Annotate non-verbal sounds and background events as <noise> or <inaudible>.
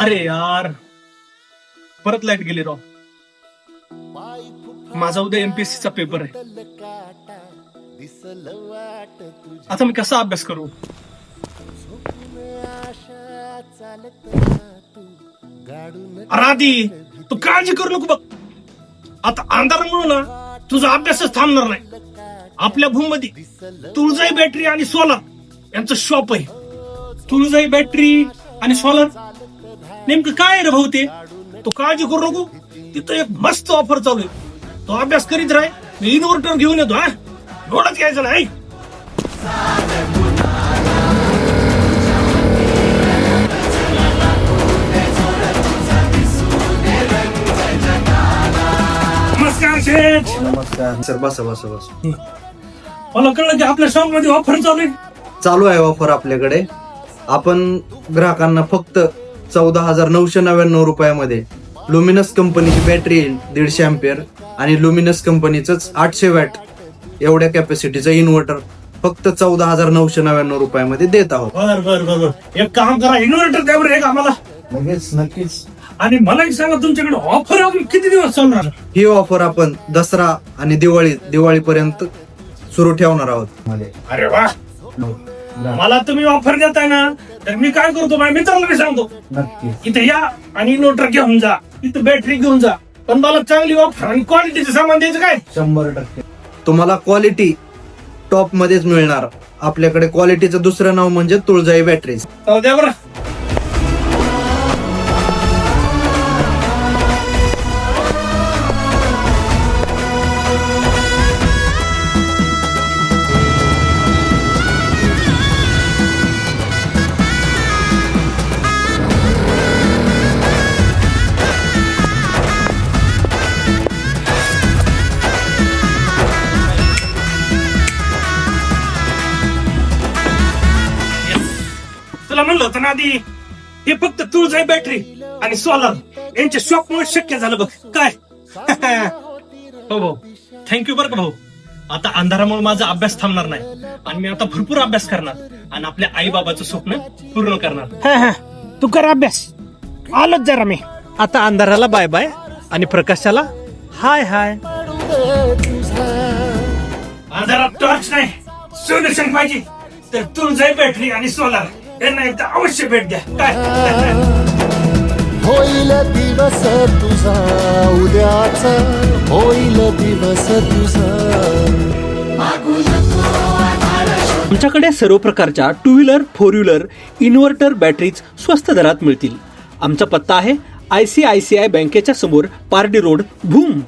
अरे यार. परत लाइट गेली राव. माझा उद्या एमपीएससी चा पेपर आहे. आता मी कसा अभ्यास करू? अरे आधी तू काळजी करू नको बघ. आता अंधारामुळे ना तुझा अभ्यासच थांबणार नाही. आपल्या भूममध्ये तुळजाई बॅटरी आणि सोलर यांचं शॉप आहे. तुळजाई बॅटरी आणि सोलर नेमकं काय रे भाऊ ते? तू काळजी करू नको. तिथं एक मस्त ऑफर चालू आहे. तो अभ्यास करीत राह. मी इन्व्हर्टर घेऊन येतो हा. डोळाच घ्यायचं नाही नमस्कार शेठ. नमस्कार. सर बसा बसा बसा. मला कळलं की आपल्या शॉपमध्ये ऑफर चालू आहे. चालू आहे ऑफर आपल्याकडे. आपण ग्राहकांना फक्त चौदा हजार नऊशे नव्याण्णव रुपयामध्ये लुमिनस कंपनीची बॅटरी येईल दीडशे अँपियर आणि लुमिनस कंपनीच आठशे वॅट एवढ्या कॅपॅसिटीचं इन्व्हर्टर फक्त चौदा हजार नऊशे नव्याण्णव रुपयामध्ये देत आहोत. बर बर बर बर. एक काम करा इन्व्हर्टर द्या बरं एक आम्हाला. लगेच नक्कीच. आणि मला एक सांगा तुमच्याकडे ऑफर अजून किती दिवस चालणार? ही ऑफर आपण दसरा आणि दिवाळी दिवाळीपर्यंत सुरू ठेवणार आहोत. अरे वा. मला तुम्ही ऑफर देताय ना तर मी काय करतो माझ्या मित्राला मी सांगतो. नक्की इथे या आणि इन्व्हर्टर घेऊन जा इथं बॅटरी घेऊन जा. पण मला चांगली ऑफर आणि क्वालिटीचं सामान द्यायचं काय? शंभर टक्के. तुम्हाला क्वालिटी टॉप मध्येच मिळणार. आपल्याकडे क्वालिटीचं दुसरं नाव म्हणजे तुळजाई बॅटरीज द्या बरं. तुला म्हणलं होतं ना आधी हे फक्त तुळजाई बॅटरी आणि सोलर यांच्या शॉप मुळे शक्य झालं बघ. काय? <laughs> हो भाऊ. थँक्यू बरं का भाऊ. आता अंधारामुळे माझा अभ्यास थांबणार नाही. आणि मी आता भरपूर अभ्यास करणार. आणि आपल्या आई बाबाचं स्वप्न पूर्ण करणार. तू कर अभ्यास. आलोच जरा मी. आता अंधाराला बाय बाय आणि प्रकाशाला हाय हाय अंधारात टॉर्च नाही. सोल्युशन पाहिजे. तर तुळजाई बॅटरी आणि सोलार यांना एकदा अवश्य भेट द्या. काय? होईल दिवस तुझा उद्याच होईल दिवस तुझा. आमच्याकडे सर्व प्रकारच्या two wheeler four wheeler inverter batteries स्वस्त दरात मिळतील. आमचा पत्ता आहे I C I C I बँकेच्या समोर पारडी रोड भूम.